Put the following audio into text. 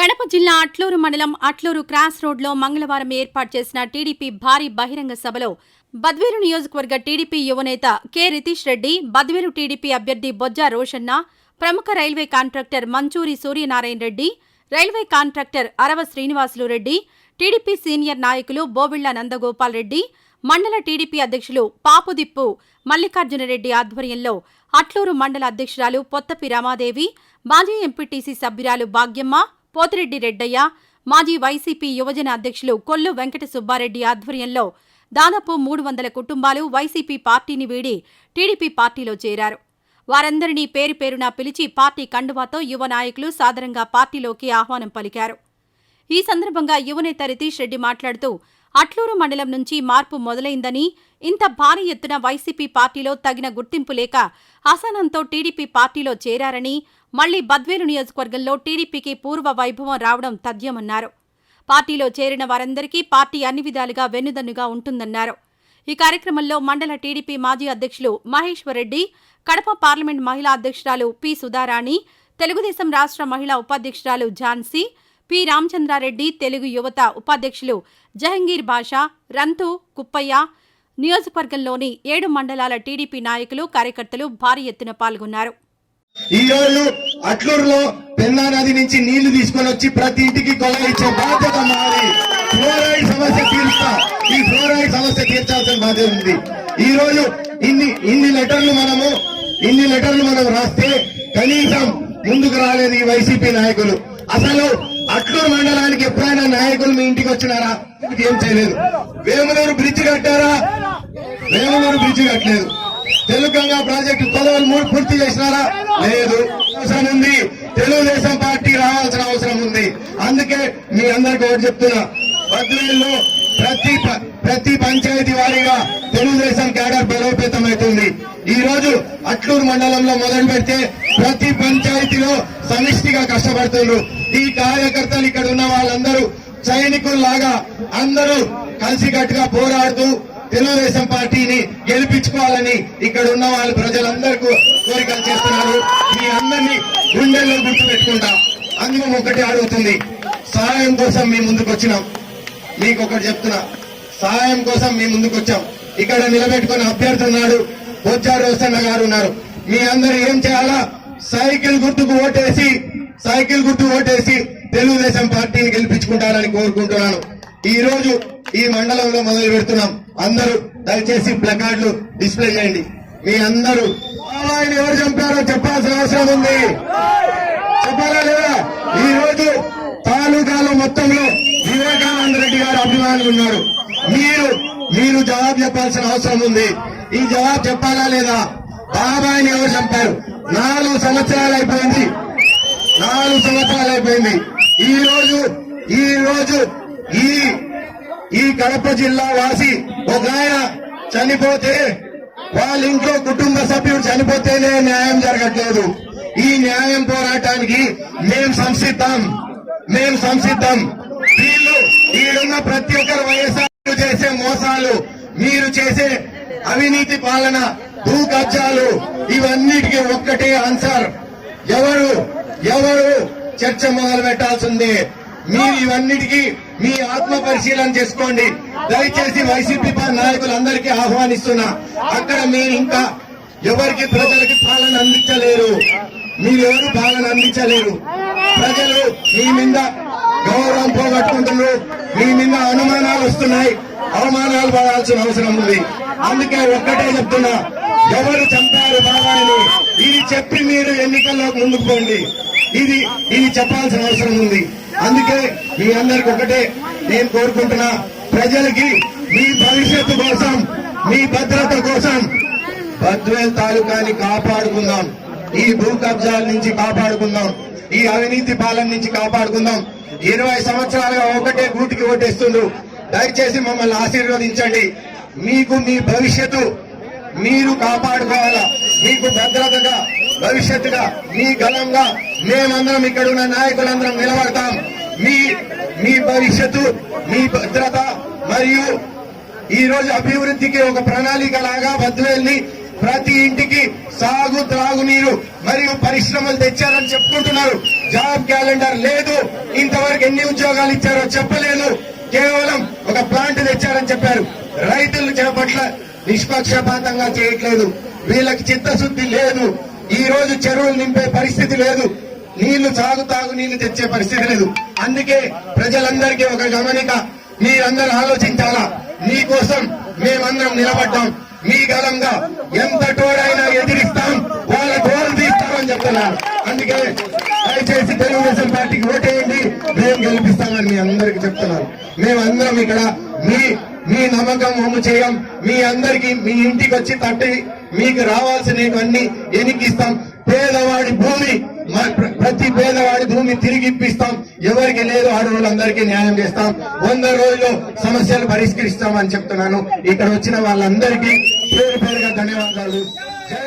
కడప జిల్లా అట్లూరు మండలం అట్లూరు క్రాస్ రోడ్లో మంగళవారం ఏర్పాటు చేసిన టీడీపీ భారీ బహిరంగ సభలో బద్వేలు నియోజకవర్గ టీడీపీ యువనేత కె. రితీష్ రెడ్డి బద్వేలు టీడీపీ అభ్యర్థి బొజ్జా రోషన్న ప్రముఖ railway contractor Manchuri Suryanarayana Reddy railway contractor Arava Srinivasulu Reddy TDP senior నాయకులు బోవిళ్ళ నందగోపాల్ రెడ్డి మండల టీడీపీ అధ్యక్షులు పాపుదిప్పు మల్లికార్జునరెడ్డి ఆధ్వర్యంలో అట్లూరు మండల అధ్యక్షురాలు పొత్తపి రమాదేవి మాజీ ఎంపీటీసీ సభ్యురాలు భాగ్యమ్మ పోతిరెడ్డి రెడ్డయ్య మాజీ వైసీపీ యువజన అధ్యక్షులు కొల్లు వెంకట సుబ్బారెడ్డి ఆధ్వర్యంలో దాదాపు మూడు వందల కుటుంబాలు వైసీపీ పార్టీని వీడి టీడీపీ పార్టీలో చేరారు. వారందరినీ పేరు పేరున పిలిచి పార్టీ కండువాతో యువ నాయకులు సాదరంగా పార్టీలోకి ఆహ్వానం పలికారు. ఈ సందర్భంగా యువనేత రితీష్ రెడ్డి మాట్లాడుతూ అట్లూరు మండలం నుంచి మార్పు మొదలైందని ఇంత భారీ ఎత్తున వైసీపీ పార్టీలో తగిన గుర్తింపు లేక హసనంతో టీడీపీ పార్టీలో చేరారని మళ్ళీ బద్వేలు నియోజకవర్గంలో టీడీపీకి పూర్వ వైభవం రావడం తథ్యమన్నారు. పార్టీలో చేరిన వారందరికీ పార్టీ అన్ని విధాలుగా వెన్నుదన్నుగా ఉంటుందన్నారు. ఈ కార్యక్రమంలో మండల టీడీపీ మాజీ అధ్యక్షులు మహేశ్వరరెడ్డి కడప పార్లమెంట్ మహిళా అధ్యక్షురాలు పి సుధారాణి తెలుగుదేశం రాష్ట్ర మహిళా ఉపాధ్యక్షురాలు ఝాన్సీ పి రామచంద్రారెడ్డి తెలుగు యువత ఉపాధ్యక్షులు జహంగీర్ బాషా రంతు కుప్పయ్య నియోజకవర్గంలోని ఏడు మండలాల టీడీపీ నాయకులు కార్యకర్తలు భారీ ఎత్తున పాల్గొన్నారు. ఈ రోజు అట్లూరులో పెన్నా నది నుంచి నీళ్ళు తీసుకొని వచ్చి ప్రతి ఇంటికి కొల ఇచ్చే బాధ్యత మాది. ఫ్లోరైడ్ సమస్య తీర్చా ఈ ఫ్లోరైడ్ సమస్య తీర్చాల్సిన బాధ్యత ఉంది. ఈ రోజు ఇన్ని ఇన్ని లెటర్లు మనము ఇన్ని లెటర్లు మనం రాస్తే కనీసం ముందుకు రాలేదు ఈ వైసీపీ నాయకులు. అసలు అట్లూరు మండలానికి ఎప్పుడైనా నాయకులు మీ ఇంటికి వచ్చినారా? ఏం చేయలేదు. వేములూరు బ్రిడ్జ్ కట్టారా? వేములూరు బ్రిడ్జి కట్టలేదు. తెలుగంగా ప్రాజెక్టు పదవులు మూడు పూర్తి చేసినారా? లేదు. అవసరం ఉంది. తెలుగుదేశం పార్టీ రావాల్సిన అవసరం ఉంది. అందుకే మీ అందరికి ఒకటి చెప్తున్నా. బద్వేల్లో ప్రతి ప- ప్రతి పంచాయతీ వారీగా తెలుగుదేశం క్యాడర్ బలోపేతం అవుతుంది. ఈ రోజు అట్లూరు మండలంలో మొదలు పెడితే ప్రతి పంచాయతీలో సమిష్టిగా కష్టపడుతున్నారు ఈ కార్యకర్తలు ఇక్కడ ఉన్న వాళ్ళందరూ సైనికుల్లాగా అందరూ కలిసికట్టుగా పోరాడుతూ తెలుగుదేశం పార్టీని గెలిపించుకోవాలని ఇక్కడ ఉన్న వాళ్ళ ప్రజలందరికీ కోరికలు చేస్తున్నారు. మీ అందరినీ గుండెల్లో గుర్తు పెట్టుకుంటాం. అందుకు ఒకటి అడుగుతుంది సహాయం కోసం మీ ముందుకు వచ్చినాం. మీకు ఒకటి చెప్తున్నా. సహాయం కోసం మీ ముందుకు వచ్చాం. ఇక్కడ నిలబెట్టుకున్న అభ్యర్థి ఉన్నాడు. బొజ్జా రోసన్న గారు ఉన్నారు. మీ అందరూ ఏం చేయాలా? సైకిల్ గుర్తుకు ఓటేసి సైకిల్ గుర్తు ఓటేసి తెలుగుదేశం పార్టీని గెలిపించుకుంటారని కోరుకుంటున్నాను. ఈ రోజు ఈ మండలంలో మొదలు పెడుతున్నాం. అందరూ దయచేసి ప్లకార్డులు డిస్ప్లే చేయండి. మీ అందరూ బాబాయిని ఎవరు చంపారో చెప్పాల్సిన అవసరం ఉంది. చెప్పాలా లేదా? ఈ రోజు తాలూకాలో మొత్తంలో వివేకానంద రెడ్డి గారు అభిమానులు ఉన్నారు. మీరు మీరు జవాబు చెప్పాల్సిన అవసరం ఉంది. ఈ జవాబు చెప్పాలా లేదా? బాబాయిని ఎవరు చంపారు? నాలుగు సంవత్సరాలు అయిపోయింది. నాలుగు సంవత్సరాలు అయిపోయింది. ఈ రోజు ఈ రోజు ఈ ఈ కడప జిల్లా వాసి ఒక ఆయన చనిపోతే వాళ్ళ ఇంట్లో కుటుంబ సభ్యుడు చనిపోతేనే న్యాయం జరగట్లేదు. ఈ న్యాయం పోరాటానికి మేం సంసిద్ధం. మేం సంసిద్ధం. వీళ్ళు వీడున్న ప్రతి ఒక్కరు వైఎస్ఆర్ చేసే మోసాలు మీరు చేసే అవినీతి పాలన భూ కబ్జాలు ఇవన్నిటికీ ఒక్కటే ఆన్సర్. ఎవరు ఎవరు చర్చ మొదలు పెట్టాల్సిందే మీరు ఇవన్నిటికీ మీ ఆత్మ పరిశీలన చేసుకోండి. దయచేసి వైసీపీ నాయకులందరికీ ఆహ్వానిస్తున్నా. అక్కడ మీరు ఇంకా ఎవరికి ప్రజలకి పాలన అందించలేరు. మీరెవరు పాలన అందించలేరు. ప్రజలు మీ మీద గౌరవం పోగొట్టుకుంటున్నారు. మీ మీద అనుమానాలు వస్తున్నాయి. అవమానాలు పడాల్సిన అవసరం ఉంది. అందుకే ఒక్కటే చెప్తున్నా. ఎవరు చంపారు బాబాయిని ఇది చెప్పి మీరు ఎన్నికల్లో ముందుకు పోండి. ఇది ఇది చెప్పాల్సిన అవసరం ఉంది. అందుకే మీ అందరికి ఒకటే నేను కోరుకుంటున్నా ప్రజలకి మీ భవిష్యత్తు కోసం మీ భద్రత కోసం బద్వేల్ తాలూకాని కాపాడుకుందాం. ఈ భూ కబ్జాల నుంచి కాపాడుకుందాం. ఈ అవినీతి పాలన నుంచి కాపాడుకుందాం. ఇరవై సంవత్సరాలుగా ఒకటే గూటికి ఓటేస్తుండ్రు. దయచేసి మమ్మల్ని ఆశీర్వదించండి. మీకు మీ భవిష్యత్తు మీరు కాపాడుకోవాలా? మీకు భద్రతగా భవిష్యత్తుగా మీ గలంగా మేమందరం ఇక్కడ ఉన్న నాయకులందరం నిలబడతాం. మీ మీ భవిష్యత్తు మీ భద్రత మరియు ఈ రోజు అభివృద్ధికి ఒక ప్రణాళిక లాగా బద్వేల్ని ప్రతి ఇంటికి సాగు త్రాగునీరు మరియు పరిశ్రమలు తెచ్చారని చెప్పుకుంటున్నారు. జాబ్ క్యాలెండర్ లేదు. ఇంతవరకు ఎన్ని ఉద్యోగాలు ఇచ్చారో చెప్పలేదు. కేవలం ఒక ప్లాంట్ తెచ్చారని చెప్పారు. రైతులు చేపట్ల నిష్పక్షపాతంగా చేయట్లేదు. వీళ్ళకి చిత్తశుద్ధి లేదు. ఈ రోజు చెరువులు నింపే పరిస్థితి లేదు. నీళ్ళు సాగు తాగు నీళ్ళు తెచ్చే పరిస్థితి లేదు. అందుకే ప్రజలందరికీ ఒక గమనిక మీరందరూ ఆలోచించాలా? మీకోసం మేమందరం నిలబడ్డాం. మీ గలంగా ఎంత తోడైనా ఎదిరిస్తాం. వాళ్ళ తోడు తీస్తామని చెప్తున్నారు. అందుకే దయచేసి తెలుగుదేశం పార్టీకి ఓటేయండి. మేము గెలిపిస్తామని మీ అందరికి చెప్తున్నాను. మేమందరం ఇక్కడ మీ మీ నమ్మకం అమ్ము చేయం. మీ అందరికి మీ ఇంటికి వచ్చి తట్టి మీకు రావాల్సినవన్నీ ఎనికిస్తాం. పేదవాడి భూమి ప్రతి పేదవాడి భూమి తిరిగి ఇప్పిస్తాం. ఎవరికి లేదు ఆడవాళ్ళందరికీ న్యాయం చేస్తాం. వంద రోజుల్లో సమస్యలు పరిష్కరిస్తామని చెప్తున్నాను. ఇక్కడ వచ్చిన వాళ్ళందరికీ పేరు పేరుగా ధన్యవాదాలు. జై